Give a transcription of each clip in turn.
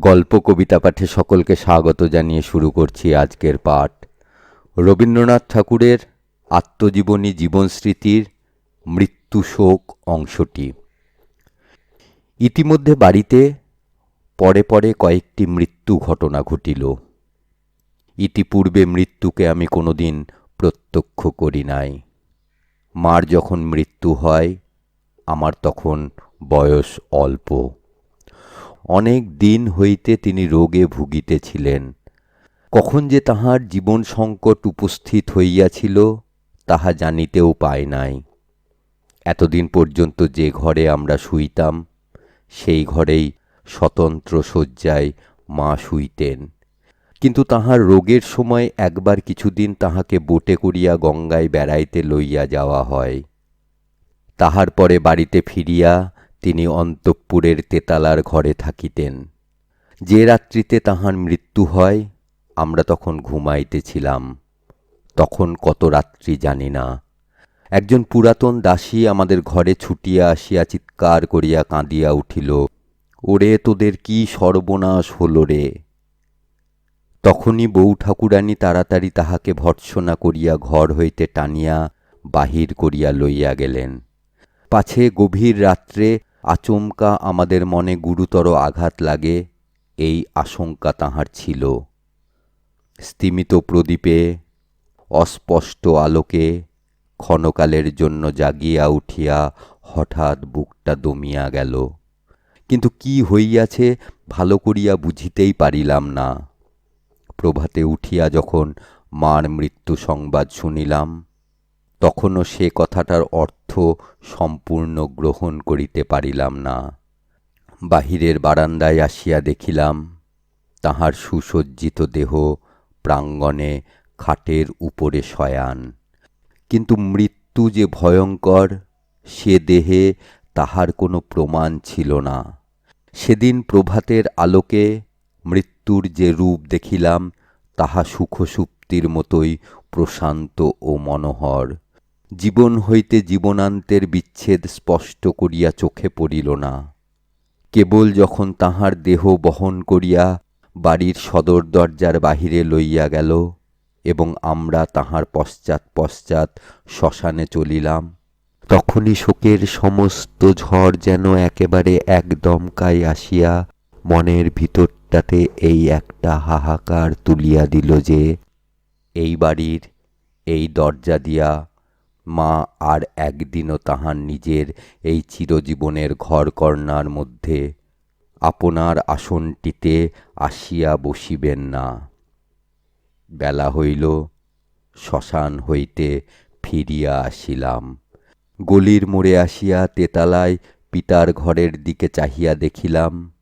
গল্প কবিতা পাঠে সকলকে স্বাগত জানিয়ে শুরু করছি আজকের পাঠ। রবীন্দ্রনাথ ঠাকুরের আত্মজীবনী জীবনস্মৃতির মৃত্যু শোক অংশটি। ইতিমধ্যে বাড়িতে পরে পরে কয়েকটি মৃত্যু ঘটনা ঘটিল। ইতিপূর্বে মৃত্যুকে আমি কোনোদিন প্রত্যক্ষ করি নাই। মার যখন মৃত্যু হয়, আমার তখন বয়স অল্প। অনেক দিন হইতে তিনি রোগে ভুগিতেছিলেন। কখন যে তাহার জীবন সংকট উপস্থিত হইয়াছিল, তাহা জানিতেও পায় নাই। এতদিন পর্যন্ত যে ঘরে আমরা শুইতাম, সেই ঘরেই স্বতন্ত্র শয্যায় মা শুইতেন। কিন্তু তাহার রোগের সময় একবার কিছুদিন তাহাকে বোটে করিয়া গঙ্গায় বেড়াইতে লইয়া যাওয়া হয়। তাহার পরে বাড়িতে ফিরিয়া তিনি অন্তঃপুরের তেতালার ঘরে থাকিতেন। যে রাত্রিতে তাহার মৃত্যু হয়, আমরা তখন ঘুমাইতেছিলাম। তখন কত রাত্রি জানি না। একজন পুরাতন দাসী আমাদের ঘরে ছুটিয়া আসিয়া চিৎকার করিয়া কাঁদিয়া উঠিল, ওরে, তোদের কি সর্বনাশ হল রে? তখনই বউ ঠাকুরানী তাড়াতাড়ি তাহাকে ভর্ৎসনা করিয়া ঘর হইতে টানিয়া বাহির করিয়া লইয়া গেলেন। পাছে গভীর রাত্রে আচমকা আমাদের মনে গুরুতর আঘাত লাগে, এই আশঙ্কা তাহার ছিল। স্তিমিত প্রদীপে, অস্পষ্ট আলোকে, ক্ষণকালের জন্য জাগিয়া উঠিয়া হঠাৎ বুকটা দমিয়া গেল। কিন্তু কি হইয়াছে ভালো করিয়া বুঝিতেই পারিলাম না। প্রভাতে উঠিয়া যখন মার মৃত্যু সংবাদ শুনিলাম তখনও সে কথাটার অর্থ সম্পূর্ণ গ্রহণ করিতে পারিলাম না। বাহিরের বারান্দায় আসিয়া দেখিলাম, তাহার সুসজ্জিত দেহ প্রাঙ্গণে খাটের উপরে শয়ান। কিন্তু মৃত্যু যে ভয়ঙ্কর, সে দেহে তাহার কোনো প্রমাণ ছিল না। সেদিন প্রভাতের আলোকে মৃত্যুর যে রূপ দেখিলাম, তাহা সুখসুপ্তির মতোই প্রশান্ত ও মনোহর। জীবন হইতে জীবনান্তের বিচ্ছেদ স্পষ্ট করিয়া চোখে পড়িল না। কেবল যখন তাহার দেহ বহন করিয়া বাড়ির সদর দরজার বাহিরে লইয়া গেল এবং আমরা তাহার পশ্চাৎ পশ্চাৎ শ্মশানে চলিলাম, তখনই শোকের সমস্ত ঝড় যেন একেবারে একদমকায় আসিয়া মনের ভিতরটাতে এই একটা হাহাকার তুলিয়া দিল যে, এই বাড়ির, এই দরজা দিয়া মা আর একদিনও তাহার নিজের এই চিরজীবনের ঘরকর্ণার মধ্যে আপনার আসনটিতে আসিয়া বসিবেন না। বেলা হইল, শ্মশান হইতে ফিরিয়া আসিলাম। গলির মোড়ে আসিয়া তেতালায় পিতার ঘরের দিকে চাহিয়া দেখিলাম,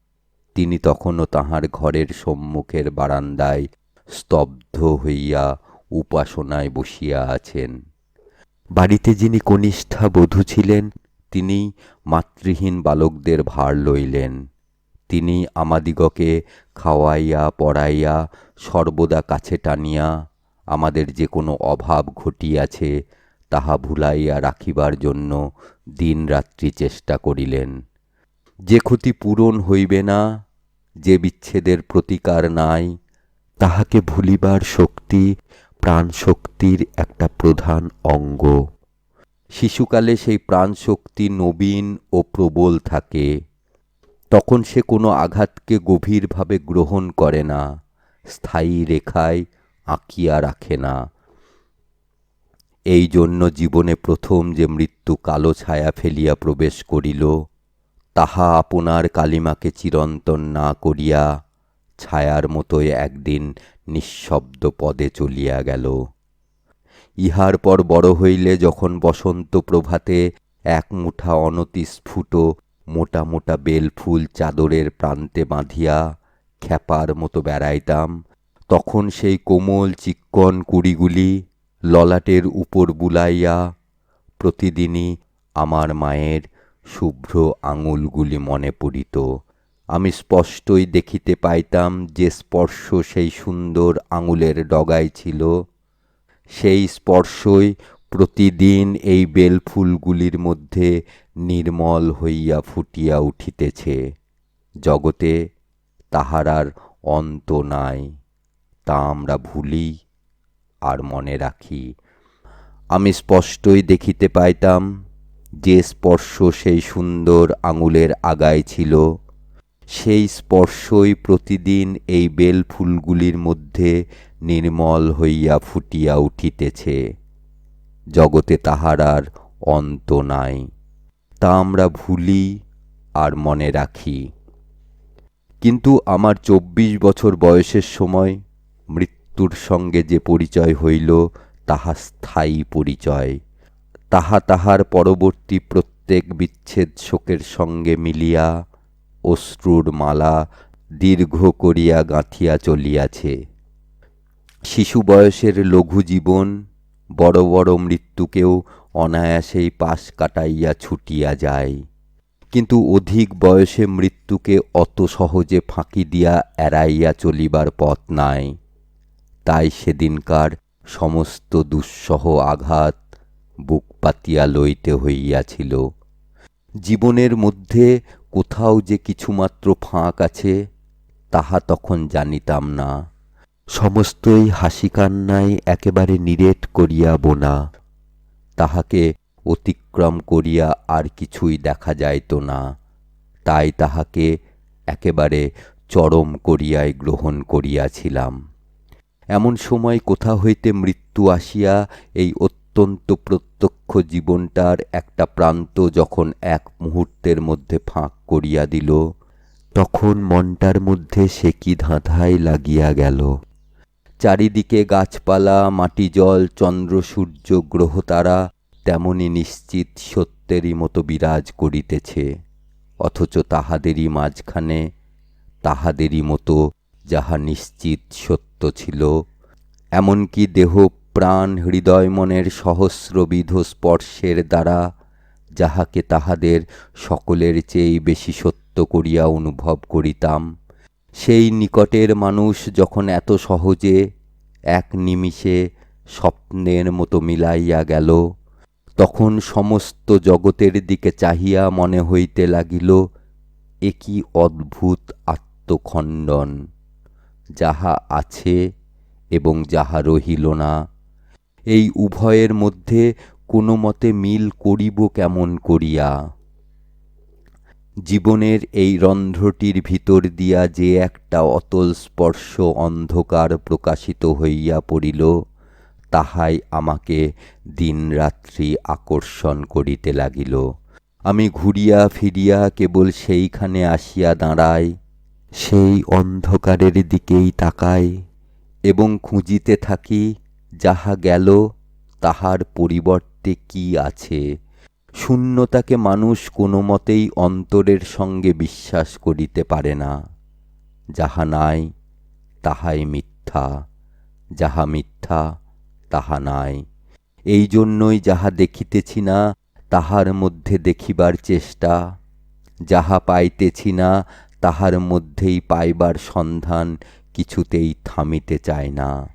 তিনি তখনও তাহার ঘরের সম্মুখের বারান্দায় স্তব্ধ হইয়া উপাসনায় বসিয়া আছেন। বাড়িতে যিনি কনিষ্ঠা বধূ ছিলেন, তিনি মাতৃহীন বালকদের ভার লইলেন। তিনি আমাদিগকে খাওয়াইয়া, পড়াইয়া, সর্বদা কাছে টানিয়া আমাদের যে কোনো অভাব ঘটিয়াছে, তাহা ভুলাইয়া রাখিবার জন্য দিনরাত্রি চেষ্টা করিলেন। যে ক্ষতি পূরণ হইবে না, যে বিচ্ছেদের প্রতিকার নাই, তাহাকে ভুলিবার শক্তি প্রাণশক্তির একটা প্রধান অঙ্গ। শিশুকালে সেই প্রাণশক্তি নবীন ও প্রবল থাকে। তখন সে কোনো আঘাতকে গভীরভাবে গ্রহণ করে না, স্থায়ী রেখায় আঁকিয়া রাখে না। এই জন্য জীবনে প্রথম যে মৃত্যু কালো ছায়া ফেলিয়া প্রবেশ করিল, তাহা আপনার কালিমাকে চিরন্তন না করিয়া ছায়ার মতোই একদিন নিঃশব্দ পদে চলিয়া গেল। ইহার পর বড় হইলে যখন বসন্ত প্রভাতে এক মুঠা অনতিস্ফুট মোটা মোটা বেলফুল চাদরের প্রান্তে বাঁধিয়া খ্যাপার মতো বেড়াইতাম, তখন সেই কোমল চিক্কন কুড়িগুলি ললাটের উপর বুলাইয়া প্রতিদিনই আমার মায়ের শুভ্র আঙুলগুলি মনে পড়িত। আমি স্পষ্টই দেখিতে পাইতাম যে স্পর্শ সেই সুন্দর আঙুলের ডগায় ছিল। সেই স্পর্শই প্রতিদিন এই বেলফুলগুলির মধ্যে নির্মল হইয়া ফুটিয়া উঠিতেছে। জগতে তাহার আর অন্ত নাই, তা আমরা ভুলি আর মনে রাখি। আমি স্পষ্টই দেখিতে পাইতাম যে স্পর্শ সেই সুন্দর আঙুলের আগায় ছিল। সেই স্পর্শই প্রতিদিন এই বেল ফুলগুলির মধ্যে নির্মল হইয়া ফুটিয়া উঠিতেছে। জগতে তাহার আর অন্ত নাই। তা আমরা ভুলি আর মনে রাখি। কিন্তু আমার চব্বিশ বছর বয়সের সময় মৃত্যুর সঙ্গে যে পরিচয় হইল, তাহা স্থায়ী পরিচয়। তাহা তাহার পরবর্তী প্রত্যেক বিচ্ছেদ শোকের সঙ্গে মিলিয়া অশ্রুর মালা দীর্ঘ করিয়া গাঁথিয়া চলিয়াছে। শিশু বয়সের লঘু জীবন, বড় বড় মৃত্যুকেও অনায়াসেই পাশ কাটাইয়া ছুটিয়া যায়। কিন্তু অধিক বয়সে মৃত্যুকে অত সহজে ফাঁকি দিয়া এড়াইয়া চলিবার পথ নাই। তাই সেদিনকার সমস্ত দুঃসহ আঘাত বুক পাতিয়া লইতে হইয়াছিল। জীবনের মধ্যে কোথাও যে কিছুমাত্র ফাঁক আছে, তাহা তখন জানিতাম না। সমস্তই হাসি কান্নায় একেবারে নিরেট করিয়া বোনা, তাহাকে অতিক্রম করিয়া আর কিছুই দেখা যাইত না। তাই তাহাকে একেবারে চরম করিয়াই গ্রহণ করিয়াছিলাম। এমন সময় কোথা হইতে মৃত্যু আসিয়া এই অত্যন্ত প্রত্যক্ষ জীবনটার একটা প্রান্ত যখন এক মুহূর্তের মধ্যে ফাঁক করিয়া দিল, তখন মনটার মধ্যে সে কি ধাঁধাই লাগিয়া গেল। চারিদিকে গাছপালা, মাটি জল, চন্দ্র, সূর্য গ্রহতারা তেমনি নিশ্চিত সত্যেরই মতো বিরাজ করিতেছে, অথচ তাহাদেরই মাঝখানে তাহাদেরই মতো যাহা নিশ্চিত সত্য ছিল, এমনকি দেহ প্রাণ হৃদয় মনের সহস্রবিধ স্পর্শের দ্বারা, যাহাকে তাহাদের সকলের চেয়ে বেশি সত্য করিয়া অনুভব করিতাম। সেই নিকটের মানুষ যখন এত সহজে এক নিমিষে স্বপ্নের মতো মিলাইয়া গেল, তখন সমস্ত জগতের দিকে চাহিয়া মনে হইতে লাগিল, এ কি অদ্ভুত আত্মখণ্ডন, যাহা আছে এবং যাহা রহিল না। এই উভয়ের মধ্যে কোনো মতে মিল করিব কেমন করিয়া? জীবনের এই রন্ধ্রটির ভিতর দিয়া যে একটা অতল স্পর্শ অন্ধকার প্রকাশিত হইয়া পড়িল, তাহাই আমাকে দিনরাত্রি আকর্ষণ করিতে লাগিল। আমি ঘুরিয়া ফিরিয়া কেবল সেইখানে আসিয়া দাঁড়াই, সেই অন্ধকারের দিকেই তাকাই এবং খুঁজিতে থাকি যাহা গেল, তাহার পরিবর্তে কি আছে? শূন্যতাকে মানুষ কোনো মতেই অন্তরের সঙ্গে বিশ্বাস করিতে পারে না। যাহা নাই, তাহাই মিথ্যা। যাহা মিথ্যা, তাহা নাই। এই জন্যই যাহা দেখিতেছি না, তাহার মধ্যে দেখিবার চেষ্টা। যাহা পাইতেছি না, তাহার মধ্যেই পাইবার সন্ধান কিছুতেই থামিতে চায় না।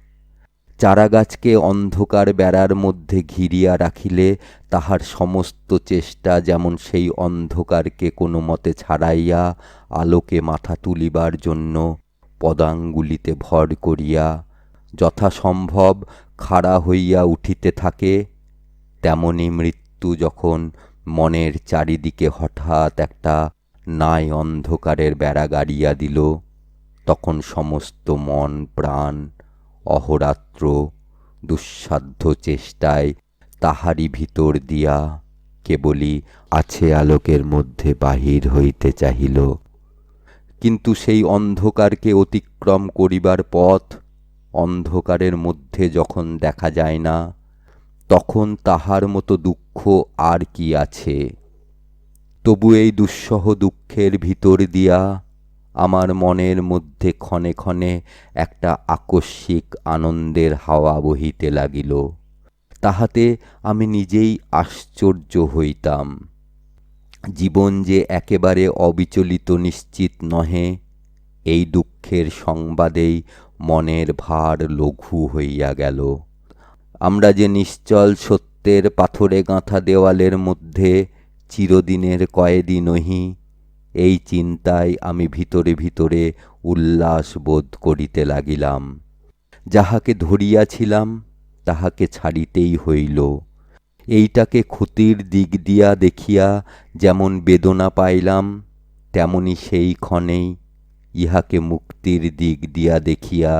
চারাগাছকে অন্ধকার বেড়ার মধ্যে ঘিরিয়া রাখিলে তাহার সমস্ত চেষ্টা যেমন সেই অন্ধকারকে কোনো মতে ছাড়াইয়া আলোকে মাথা তুলিবার জন্য পদাঙ্গুলিতে ভর করিয়া যথাসম্ভব খাড়া হইয়া উঠিতে থাকে, তেমনি মৃত্যু যখন মনের চারিদিকে হঠাৎ একটা নাই অন্ধকারের বেড়া গাড়িয়া দিল, তখন সমস্ত মন প্রাণ অহরাত্র, দুঃসাধ্য চেষ্টায় তাহারই ভিতর দিয়া কেবলই আছে আলোকের মধ্যে বাহির হইতে চাহিল। কিন্তু সেই অন্ধকারকে অতিক্রম করিবার পথ অন্ধকারের মধ্যে যখন দেখা যায় না, তখন তাহার মতো দুঃখ আর কি আছে? তবু এই দুঃসহ দুঃখের ভিতর দিয়া আমার মনের মধ্যে ক্ষণে ক্ষণে একটা আকস্মিক আনন্দের হাওয়া বহিতে লাগিল। তাহাতে আমি নিজেই আশ্চর্য হইতাম। জীবন যে একেবারে অবিচলিত নিশ্চিত নহে, এই দুঃখের সংবাদেই মনের ভার লঘু হইয়া গেল। আমরা যে নিশ্চল সত্যের পাথরে গাঁথা দেওয়ালের মধ্যে চিরদিনের কয়েদি নহি এই চিন্তায় আমি ভিতরে ভিতরে উল্লাস বোধ করিতে লাগিলাম। যাহাকে ধরিয়াছিলাম, তাহাকে ছাড়িতেই হইল। এইটাকে ক্ষতির দিক দিয়া দেখিয়া যেমন বেদনা পাইলাম, তেমনি সেই ক্ষণেই ইহাকে মুক্তির দিক দিয়া দেখিয়া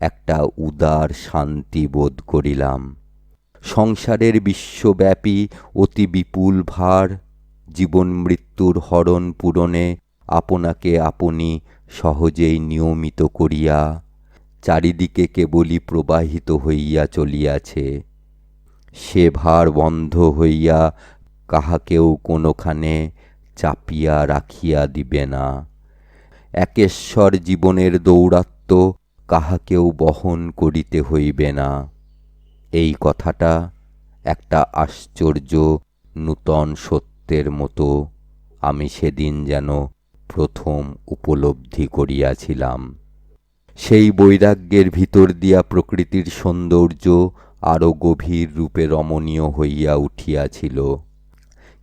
একটা উদার শান্তি বোধ করিলাম। সংসারের বিশ্বব্যাপী অতি বিপুল ভার জীবন মৃত্যুর হরণ পূরণে আপনাকে আপনি সহজেই নিয়মিত করিয়া চারিদিকে কেবলই প্রবাহিত হইয়া চলিয়াছে। সে ভার বন্ধ হইয়া কাহাকেও কোনোখানে চাপিয়া রাখিয়া দিবে না। একেশ্বর জীবনের দৌরাত্ম্য কাহাকেও বহন করিতে হইবে না। এই কথাটা একটা আশ্চর্য নূতন সত্যের মতো আমি সেদিন যেন প্রথম উপলব্ধি করিয়াছিলাম। সেই বৈরাগ্যের ভিতর দিয়া প্রকৃতির সৌন্দর্য আরও গভীর রূপে রমণীয় হইয়া উঠিয়াছিল।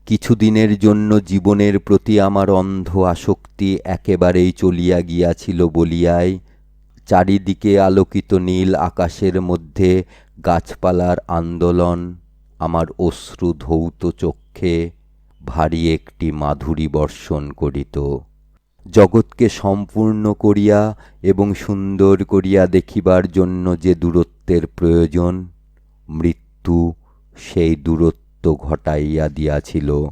কিছুদিনের জন্য জীবনের প্রতি আমার অন্ধ আসক্তি একেবারেই চলিয়া গিয়াছিল বলিয়াই চারিদিকে আলোকিত নীল আকাশের মধ্যে গাছপালার আন্দোলন, আমার অশ্রু ধৌত চক্ষে ভারী একটি মাধুরী বর্ষণ করিত। জগৎকে সম্পূর্ণ করিয়া এবং সুন্দর করিয়া দেখিবার জন্য যে দূরত্বের প্রয়োজন, মৃত্যু সেই দূরত্ব ঘটাইয়া দিয়াছিল।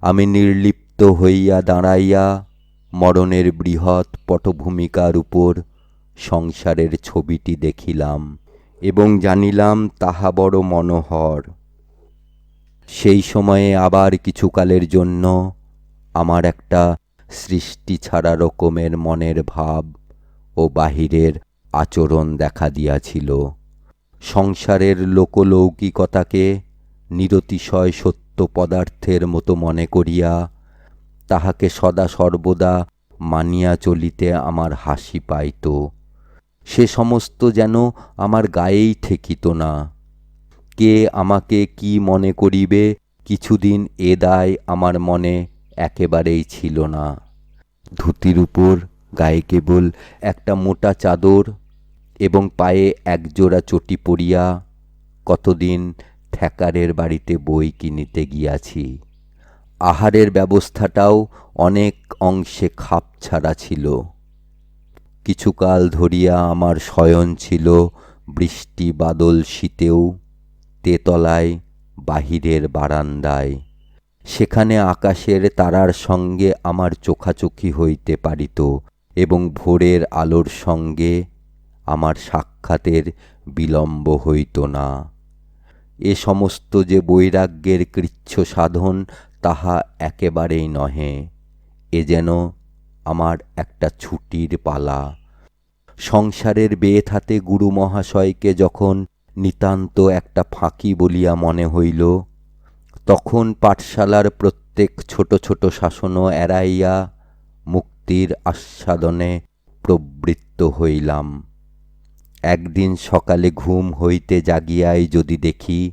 আমি নির্লিপ্ত হইয়া দাঁড়াইয়া মরণের বৃহৎ পটভূমিকার উপর সংসারের ছবিটি দেখিলাম এবং জানিলাম, তাহা বড় মনোহর। সেই সময়ে আবার কিছুকালের জন্য আমার একটা সৃষ্টি ছাড়া রকমের মনের ভাব ও বাহিরের আচরণ দেখা দিয়াছিল। সংসারের লোকলৌকিকতাকে নিরতিশয় সত্য পদার্থের মতো মনে করিয়া তাহাকে সদা সর্বদা মানিয়া চলিতে আমার হাসি পাইত। সে সমস্ত যেন আমার গায়েই ঠেকিত না। কে আমাকে কি মনে করিবে? কিছুদিন এ দায় আমার মনে একেবারেই ছিল না। ধুতির উপর গায়ে কেবল একটা মোটা চাদর এবং পায়ে একজোড়া চটি পরিয়া কতদিন থ্যাকারের বাড়িতে বই কিনিতে গিয়াছি। আহারের ব্যবস্থাটাও অনেক অংশে খাপ ছাড়া ছিল। কিছুকাল ধরিয়া আমার শয়ন ছিল বৃষ্টি বাদল শীতেও। তেতলায়, বাহিরের বারান্দায়। সেখানে আকাশের তারার সঙ্গে আমার চোখাচোখি হইতে পারিত এবং ভোরের আলোর সঙ্গে আমার সাক্ষাতের বিলম্ব হইত না। এ সমস্ত যে বৈরাগ্যের কৃচ্ছ সাধন তাহা একেবারেই নহে। এ যেন আমার একটা ছুটির পালা। সংসারের বেথাতে গুরু মহাশয়কে যখন নিতান্ত একটা ফাঁকি বলিয়া মনে হইল। তখন পাঠশালার প্রত্যেক ছোট ছোট শাসনও এড়াইয়া মুক্তির আস্বাদনে প্রবৃত্ত হইলাম। একদিন সকালে ঘুম হইতে জাগিয়াই যদি দেখি,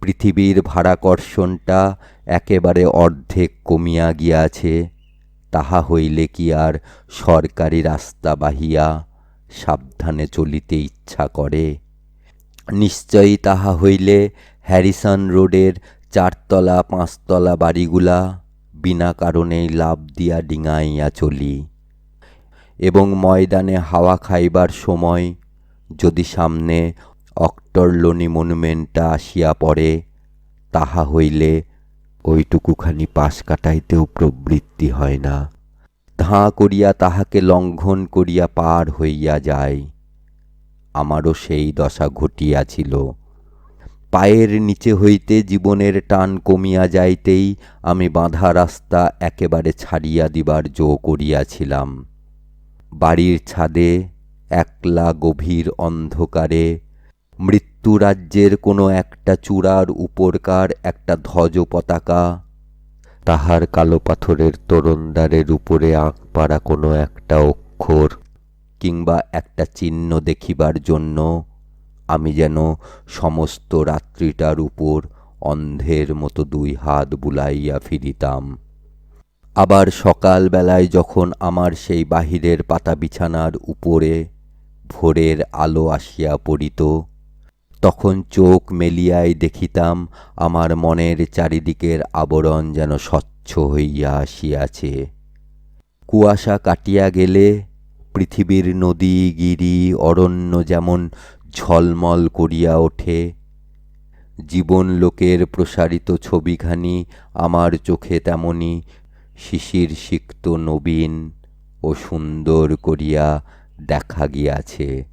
পৃথিবীর ভাড়াকর্ষণটা একেবারে অর্ধেক কমিয়া গিয়াছে, তাহা হইলে কি আর সরকারি রাস্তা বাহিয়া সাবধানে চলিতে ইচ্ছা করে? নিশ্চয়ই তাহা হইলে হ্যারিসন রোডের চারতলা, পাঁচতলা বাড়িগুলা বিনা কারণেই লাভ দিয়া ডিঙাইয়া চলি এবং ময়দানে হাওয়া খাইবার সময় যদি সামনে অক্টরলোনি মনুমেন্টটা আসিয়া পড়ে, তাহা হইলে ওইটুকুখানি পাশ কাটাইতেও প্রবৃত্তি হয় না। ধাঁ করিয়া তাহাকে লঙ্ঘন করিয়া পার হইয়া যায়। আমারও সেই দশা ঘটিয়াছিল। পায়ের নিচে হইতে জীবনের টান কমিয়া যাইতেই আমি বাঁধা রাস্তা একেবারে ছাড়িয়া দিবার জো করিয়াছিলাম। বাড়ির ছাদে একলা গভীর অন্ধকারে মৃত্যুরাজ্যের কোনো একটা চূড়ার উপরকার একটা ধ্বজ পতাকা তাহার কালো পাথরের তরুণদ্বারের উপরে আঁক পাড়া কোনো একটা অক্ষর কিংবা একটা চিহ্ন দেখিবার জন্য আমি যেন সমস্ত রাত্রিটার উপর অন্ধের মতো দুই হাত বুলাইয়া ফিরিতাম। আবার সকালবেলায় যখন আমার সেই বাহিরের পাতা বিছানার উপরে ভোরের আলো আসিয়া পড়িত, তখন চোখ মেলিয়াই দেখিতাম আমার মনের চারিদিকের আবরণ যেন স্বচ্ছ হইয়া আসিয়াছে। কুয়াশা কাটিয়া গেলে পৃথিবীর নদী, গিরি, অরণ্য যেমন ঝলমল করিয়া ওঠে, জীবন লোকের প্রসারিত ছবিখানি আমার চোখে তেমনি শিশির সিক্ত নবীন ও সুন্দর করিয়া দেখা গিয়াছে।